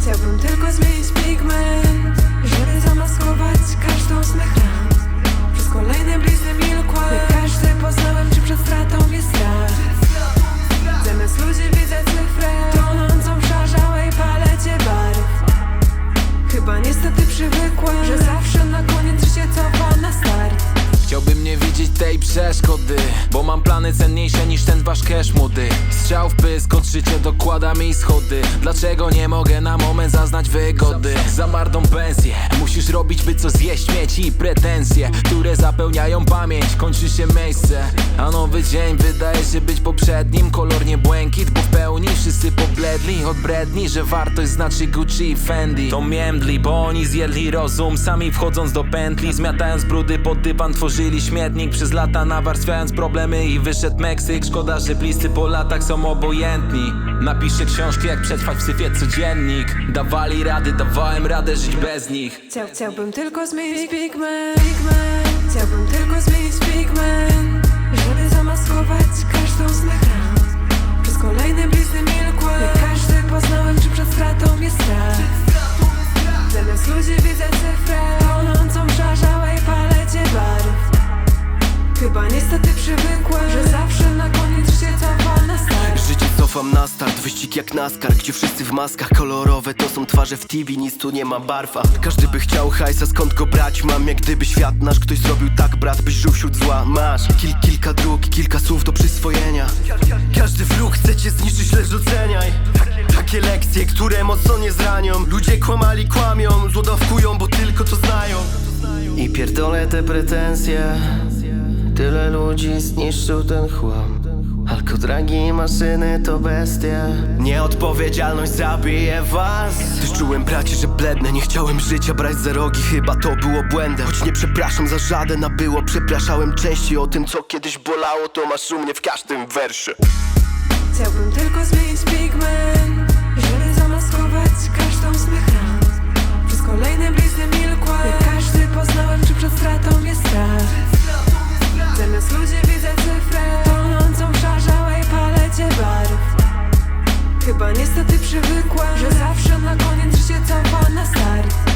Chciałbym tylko zmienić pigment Żeby zamaskować każdą z mych ran. Przez kolejne blizny milkła każdy poznałem, czy przed stratą jest strach. Zamiast ludzi widzę cyfrę Tonącą w szarzałej palecie barw. Chyba niestety przywykłem Że zawsze na koniec życie cofa nas przeszkody Bo mam plany cenniejsze niż ten wasz cash młody. Strzał w pysk, od dokłada mi schody. Dlaczego nie mogę na moment zaznać wygody? Za marną pensję Musisz robić by co zjeść, mieć i pretensje Które zapełniają pamięć, kończy się miejsce A nowy dzień wydaje się być poprzednim. Kolor nie błękit, bo pobledli Od bredni, że wartość znaczy Gucci i Fendi. To międli, bo oni zjedli rozum Sami wchodząc do pętli, zmiatając brudy pod dywan Tworzyli śmietnik. Przez lata, nawarstwiając problemy I wyszedł Meksyk, szkoda, że bliscy po latach są obojętni. Napiszę książki jak przetrwać w syfie codziennik. Dawali rady, dawałem radę żyć bez nich. Chciał, chciałbym tylko zmienić pigment, pigment Chciałbym Zamiast ludzi widzę cyfrę Tonącą w żarzałej palecie barw. Chyba niestety przywykłem Że zawsze na koniec się cofa na start. Życie cofam na start, wyścig jak NASCAR Gdzie wszyscy w maskach kolorowe to są twarze w TV Nic tu nie ma barwa Każdy by chciał hajsa, skąd go brać? Mam jak gdyby świat nasz ktoś zrobił tak brat Byś żył wśród zła, masz Kil, Kilka dróg, kilka słów do przyswojenia. Każdy wróg chce cię zniszczyć, lecz doceniaj Takie lekcje, które mocno nie zranią. Ludzie kłamali, kłamią, złodawkują, bo tylko to znają. I pierdolę te pretensje. Tyle ludzi zniszczył ten chłam. Alkodragi i maszyny to bestie. Nieodpowiedzialność zabije was. Też czułem bracie, że blednę Nie chciałem życia brać za rogi. Chyba to było błędem. Choć nie przepraszam za żaden, a było Przepraszałem częściej o tym, co kiedyś bolało. To masz u mnie w każdym wersie Chciałbym tylko zmienić pigment Chyba niestety przywykła, że zawsze na koniec życie cofa na start